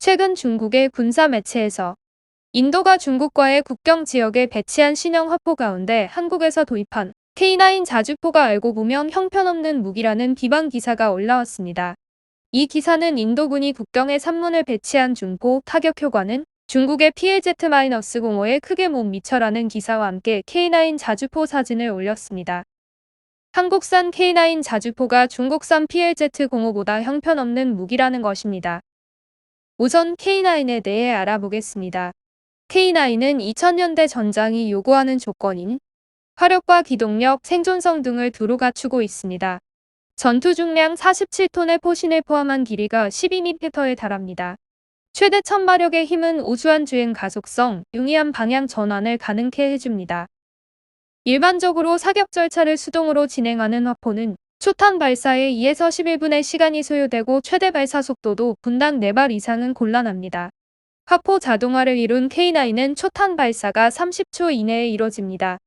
최근 중국의 군사 매체에서 인도가 중국과의 국경 지역에 배치한 신형 화포 가운데 한국에서 도입한 K9 자주포가 알고 보면 형편없는 무기라는 비방 기사가 올라왔습니다. 이 기사는 인도군이 국경에 산문을 배치한 중포 타격 효과는 중국의 PLZ-05에 크게 못 미쳐라는 기사와 함께 K9 자주포 사진을 올렸습니다. 한국산 K9 자주포가 중국산 PLZ-05보다 형편없는 무기라는 것입니다. 우선 K9에 대해 알아보겠습니다. K9은 2000년대 전장이 요구하는 조건인 화력과 기동력, 생존성 등을 두루 갖추고 있습니다. 전투 중량 47톤의 포신을 포함한 길이가 12m에 달합니다. 최대 1000마력의 힘은 우수한 주행 가속성, 용이한 방향 전환을 가능케 해줍니다. 일반적으로 사격 절차를 수동으로 진행하는 화포는 초탄 발사에 2에서 11분의 시간이 소요되고 최대 발사 속도도 분당 4발 이상은 곤란합니다. 화포 자동화를 이룬 K9은 초탄 발사가 30초 이내에 이뤄집니다.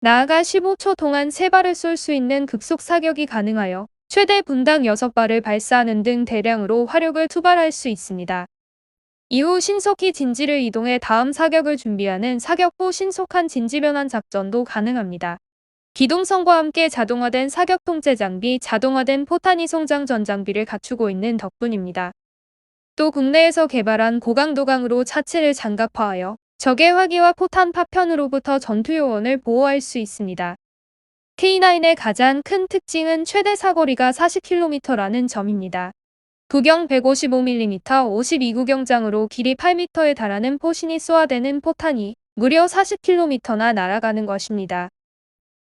나아가 15초 동안 3발을 쏠 수 있는 급속 사격이 가능하여 최대 분당 6발을 발사하는 등 대량으로 화력을 투발할 수 있습니다. 이후 신속히 진지를 이동해 다음 사격을 준비하는 사격 후 신속한 진지 변환 작전도 가능합니다. 기동성과 함께 자동화된 사격 통제 장비, 자동화된 포탄 이송장 전 장비를 갖추고 있는 덕분입니다. 또 국내에서 개발한 고강도강으로 차체를 장갑화하여 적의 화기와 포탄 파편으로부터 전투 요원을 보호할 수 있습니다. K9의 가장 큰 특징은 최대 사거리가 40km라는 점입니다. 구경 155mm 52구경장으로 길이 8m에 달하는 포신이 쏘아대는 포탄이 무려 40km나 날아가는 것입니다.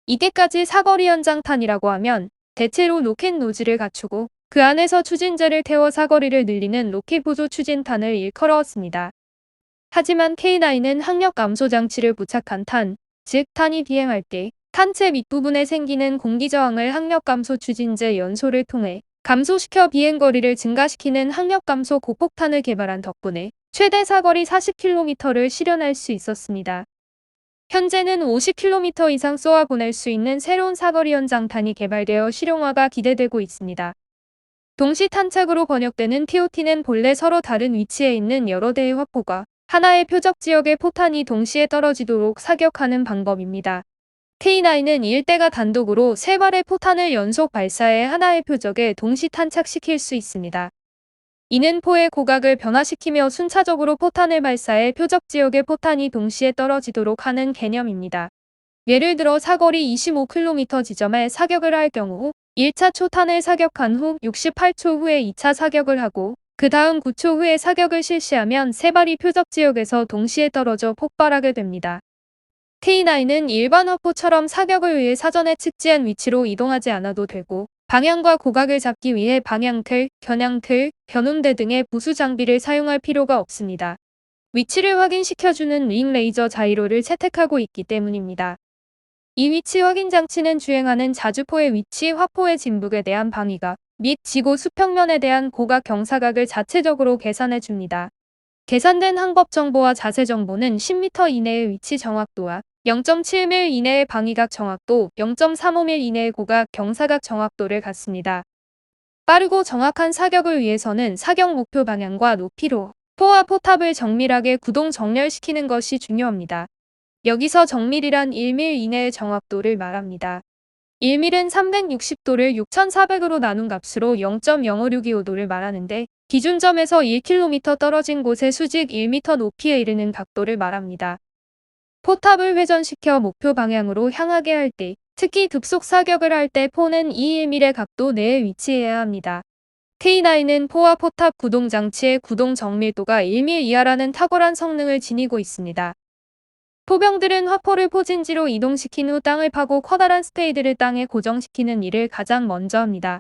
이때까지 사거리 연장탄이라고 하면 대체로 로켓 노즐을 갖추고 그 안에서 추진제를 태워 사거리를 늘리는 로켓 보조 추진탄을 일컬었습니다. 하지만 K9은 항력 감소 장치를 부착한 탄, 즉 탄이 비행할 때 탄체 밑부분에 생기는 공기 저항을 항력 감소 추진제 연소를 통해 감소시켜 비행거리를 증가시키는 항력 감소 고폭탄을 개발한 덕분에 최대 사거리 40km를 실현할 수 있었습니다. 현재는 50km 이상 쏘아 보낼 수 있는 새로운 사거리 연장탄이 개발되어 실용화가 기대되고 있습니다. 동시 탄착으로 번역되는 TOT는 본래 서로 다른 위치에 있는 여러 대의 화포가 하나의 표적 지역의 포탄이 동시에 떨어지도록 사격하는 방법입니다. K9은 1대가 단독으로 3발의 포탄을 연속 발사해 하나의 표적에 동시 탄착시킬 수 있습니다. 이는 포의 고각을 변화시키며 순차적으로 포탄을 발사해 표적 지역의 포탄이 동시에 떨어지도록 하는 개념입니다. 예를 들어 사거리 25km 지점에 사격을 할 경우 1차 초탄을 사격한 후 68초 후에 2차 사격을 하고 그 다음 9초 후에 사격을 실시하면 세 발이 표적 지역에서 동시에 떨어져 폭발하게 됩니다. K9은 일반 화포처럼 사격을 위해 사전에 측지한 위치로 이동하지 않아도 되고 방향과 고각을 잡기 위해 방향틀, 겨냥틀, 변음대 등의 부수 장비를 사용할 필요가 없습니다. 위치를 확인시켜주는 링 레이저 자이로를 채택하고 있기 때문입니다. 이 위치 확인 장치는 주행하는 자주포의 위치, 화포의 진북에 대한 방위각, 및 지구 수평면에 대한 고각 경사각을 자체적으로 계산해 줍니다. 계산된 항법 정보와 자세 정보는 10m 이내의 위치 정확도와 0.7mm 이내의 방위각 정확도, 0.35mm 이내의 고각 경사각 정확도를 갖습니다. 빠르고 정확한 사격을 위해서는 사격 목표 방향과 높이로 포와 포탑을 정밀하게 구동 정렬시키는 것이 중요합니다. 여기서 정밀이란 1mm 이내의 정확도를 말합니다. 1밀은 360도를 6400으로 나눈 값으로 0.05625도를 말하는데 기준점에서 1km 떨어진 곳의 수직 1m 높이에 이르는 각도를 말합니다. 포탑을 회전시켜 목표 방향으로 향하게 할 때, 특히 급속 사격을 할 때 포는 2 1밀의 각도 내에 위치해야 합니다. K9은 포와 포탑 구동 장치의 구동 정밀도가 1밀 이하라는 탁월한 성능을 지니고 있습니다. 포병들은 화포를 포진지로 이동시킨 후 땅을 파고 커다란 스페이드를 땅에 고정시키는 일을 가장 먼저 합니다.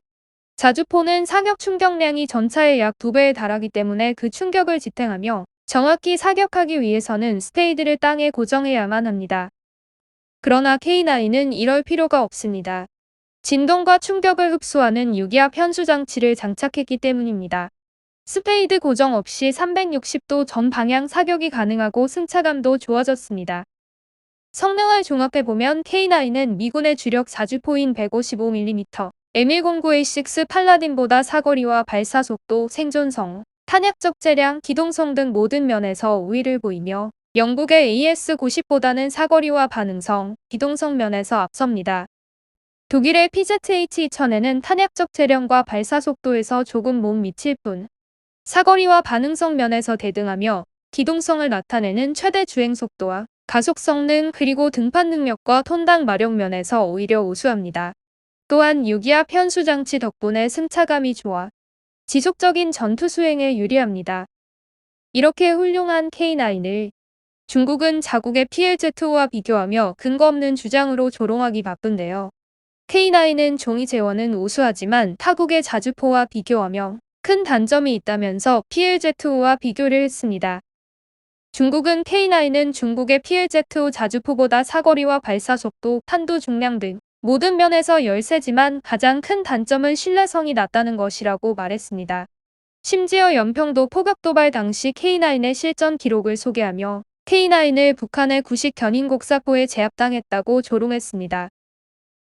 자주포는 사격 충격량이 전차의 약 2배에 달하기 때문에 그 충격을 지탱하며 정확히 사격하기 위해서는 스페이드를 땅에 고정해야만 합니다. 그러나 K9은 이럴 필요가 없습니다. 진동과 충격을 흡수하는 유기압 현수 장치를 장착했기 때문입니다. 스페이드 고정 없이 360도 전 방향 사격이 가능하고 승차감도 좋아졌습니다. 성능을 종합해보면 K9은 미군의 주력 자주포인 155mm M109A6 팔라딘보다 사거리와 발사 속도, 생존성, 탄약적 재량, 기동성 등 모든 면에서 우위를 보이며 영국의 AS90보다는 사거리와 반응성, 기동성 면에서 앞섭니다. 독일의 PZH-2000에는 탄약적 재량과 발사 속도에서 조금 못 미칠 뿐 사거리와 반응성 면에서 대등하며 기동성을 나타내는 최대 주행 속도와 가속 성능 그리고 등판 능력과 톤당 마력 면에서 오히려 우수합니다. 또한 유기압 현수 장치 덕분에 승차감이 좋아 지속적인 전투 수행에 유리합니다. 이렇게 훌륭한 K9을 중국은 자국의 PLZ2와 비교하며 근거 없는 주장으로 조롱하기 바쁜데요. K9은 종이 제원은 우수하지만 타국의 자주포와 비교하며 큰 단점이 있다면서 PLZ2와 비교를 했습니다. 중국은 K9은 중국의 PLZ2 자주포보다 사거리와 발사속도, 탄도 중량 등 모든 면에서 열세지만 가장 큰 단점은 신뢰성이 낮다는 것이라고 말했습니다. 심지어 연평도 포격 도발 당시 K9의 실전 기록을 소개하며 K9을 북한의 구식 견인 곡사포에 제압당했다고 조롱했습니다.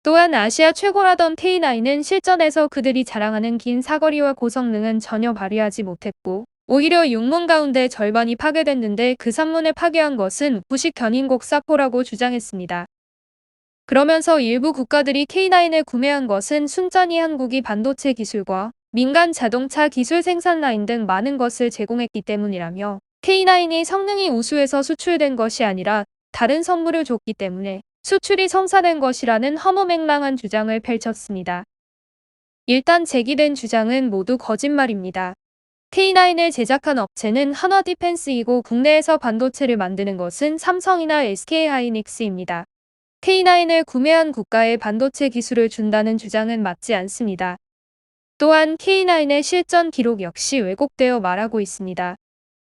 또한 아시아 최고라던 K9은 실전에서 그들이 자랑하는 긴 사거리와 고성능은 전혀 발휘하지 못했고 오히려 육문 가운데 절반이 파괴됐는데 그 산문을 파괴한 것은 구식 견인곡 사포라고 주장했습니다. 그러면서 일부 국가들이 K9을 구매한 것은 순전히 한국이 반도체 기술과 민간 자동차 기술 생산 라인 등 많은 것을 제공했기 때문이라며 K9이 성능이 우수해서 수출된 것이 아니라 다른 선물을 줬기 때문에 수출이 성사된 것이라는 허무맹랑한 주장을 펼쳤습니다. 일단 제기된 주장은 모두 거짓말입니다. K9을 제작한 업체는 한화 디펜스이고 국내에서 반도체를 만드는 것은 삼성이나 SK하이닉스입니다. K9을 구매한 국가에 반도체 기술을 준다는 주장은 맞지 않습니다. 또한 K9의 실전 기록 역시 왜곡되어 말하고 있습니다.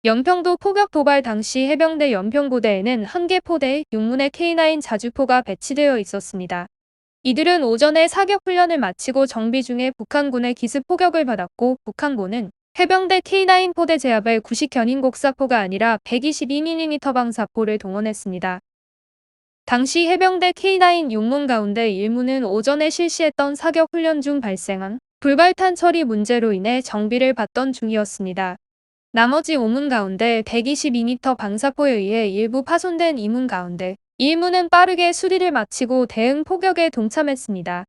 연평도 포격 도발 당시 해병대 연평고대에는 한 개 포대 6문의 K9 자주포가 배치되어 있었습니다. 이들은 오전에 사격 훈련을 마치고 정비 중에 북한군의 기습 포격을 받았고 북한군은 해병대 K9 포대 제압에 구식 견인 곡사포가 아니라 122mm 방사포를 동원했습니다. 당시 해병대 K9 6문 가운데 1문은 오전에 실시했던 사격 훈련 중 발생한 불발탄 처리 문제로 인해 정비를 받던 중이었습니다. 나머지 5문 가운데 122m 방사포에 의해 일부 파손된 2문 가운데 1문은 빠르게 수리를 마치고 대응 포격에 동참했습니다.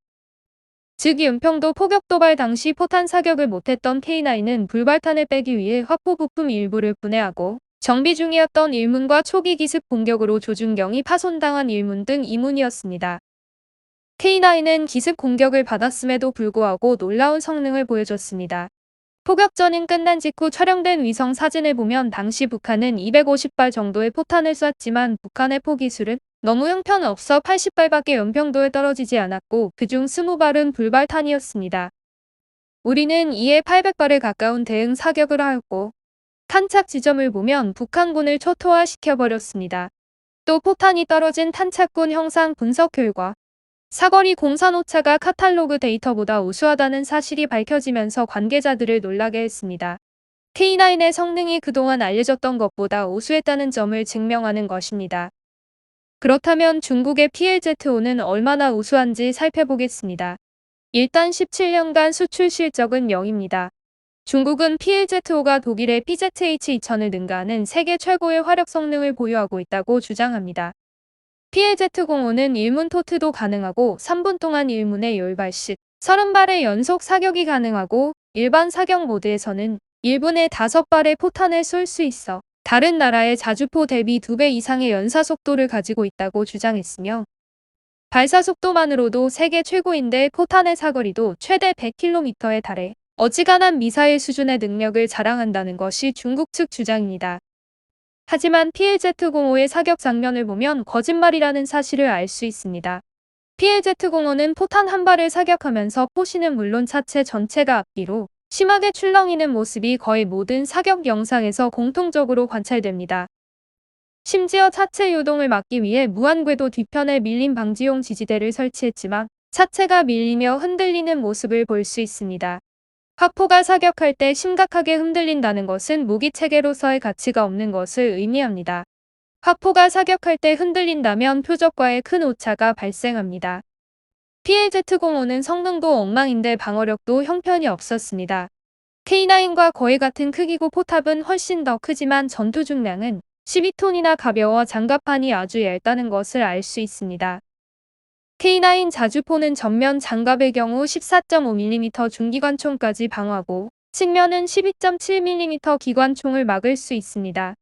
즉 연평도 포격 도발 당시 포탄 사격을 못했던 K9은 불발탄을 빼기 위해 화포 부품 일부를 분해하고 정비 중이었던 일문과 초기 기습 공격으로 조준경이 파손당한 일문 등 2문이었습니다. K9은 기습 공격을 받았음에도 불구하고 놀라운 성능을 보여줬습니다. 포격전은 끝난 직후 촬영된 위성 사진을 보면 당시 북한은 250발 정도의 포탄을 쐈지만 북한의 포기술은 너무 형편없어 80발밖에 연평도에 떨어지지 않았고 그중 20발은 불발탄이었습니다. 우리는 이에 800발에 가까운 대응 사격을 하였고 탄착 지점을 보면 북한군을 초토화시켜버렸습니다. 또 포탄이 떨어진 탄착군 형상 분석 결과 사거리 공산 오차가 카탈로그 데이터보다 우수하다는 사실이 밝혀지면서 관계자들을 놀라게 했습니다. K9의 성능이 그동안 알려졌던 것보다 우수했다는 점을 증명하는 것입니다. 그렇다면 중국의 PLZ5는 얼마나 우수한지 살펴보겠습니다. 일단 17년간 수출 실적은 0입니다. 중국은 PLZ5가 독일의 PZH-2000을 능가하는 세계 최고의 화력 성능을 보유하고 있다고 주장합니다. PLZ-05는 1문 토트도 가능하고 3분 동안 1문의 10발씩 30발의 연속 사격이 가능하고 일반 사격 모드에서는 1분에 5발의 포탄을 쏠 수 있어 다른 나라의 자주포 대비 2배 이상의 연사 속도를 가지고 있다고 주장했으며 발사 속도만으로도 세계 최고인데 포탄의 사거리도 최대 100km에 달해 어지간한 미사일 수준의 능력을 자랑한다는 것이 중국 측 주장입니다. 하지만 PLZ-05의 사격 장면을 보면 거짓말이라는 사실을 알 수 있습니다. PLZ-05는 포탄 한 발을 사격하면서 포시는 물론 차체 전체가 앞뒤로 심하게 출렁이는 모습이 거의 모든 사격 영상에서 공통적으로 관찰됩니다. 심지어 차체 요동을 막기 위해 무한궤도 뒤편에 밀림 방지용 지지대를 설치했지만 차체가 밀리며 흔들리는 모습을 볼 수 있습니다. 화포가 사격할 때 심각하게 흔들린다는 것은 무기 체계로서의 가치가 없는 것을 의미합니다. 화포가 사격할 때 흔들린다면 표적과의 큰 오차가 발생합니다. PLZ-05는 성능도 엉망인데 방어력도 형편이 없었습니다. K9과 거의 같은 크기고 포탑은 훨씬 더 크지만 전투 중량은 12톤이나 가벼워 장갑판이 아주 얇다는 것을 알 수 있습니다. K9 자주포는 전면 장갑의 경우 14.5mm 중기관총까지 방어하고 측면은 12.7mm 기관총을 막을 수 있습니다.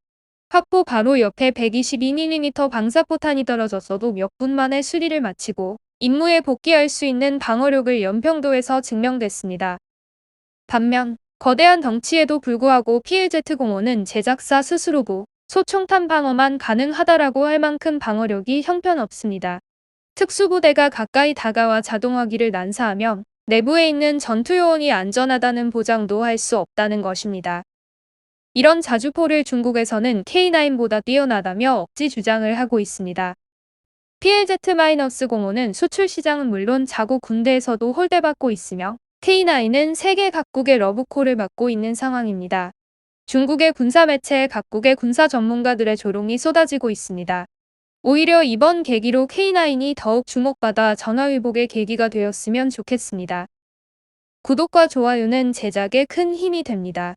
확보 바로 옆에 122mm 방사포탄이 떨어졌어도 몇 분 만에 수리를 마치고 임무에 복귀할 수 있는 방어력을 연평도에서 증명됐습니다. 반면 거대한 덩치에도 불구하고 PLZ-05는 제작사 스스로고 소총탄 방어만 가능하다라고 할 만큼 방어력이 형편없습니다. 특수부대가 가까이 다가와 자동화기를 난사하면 내부에 있는 전투요원이 안전하다는 보장도 할 수 없다는 것입니다. 이런 자주포를 중국에서는 K9보다 뛰어나다며 억지 주장을 하고 있습니다. PLZ-05는 수출 시장은 물론 자국 군대에서도 홀대받고 있으며 K9은 세계 각국의 러브콜을 받고 있는 상황입니다. 중국의 군사 매체에 각국의 군사 전문가들의 조롱이 쏟아지고 있습니다. 오히려 이번 계기로 K9이 더욱 주목받아 전화위복의 계기가 되었으면 좋겠습니다. 구독과 좋아요는 제작에 큰 힘이 됩니다.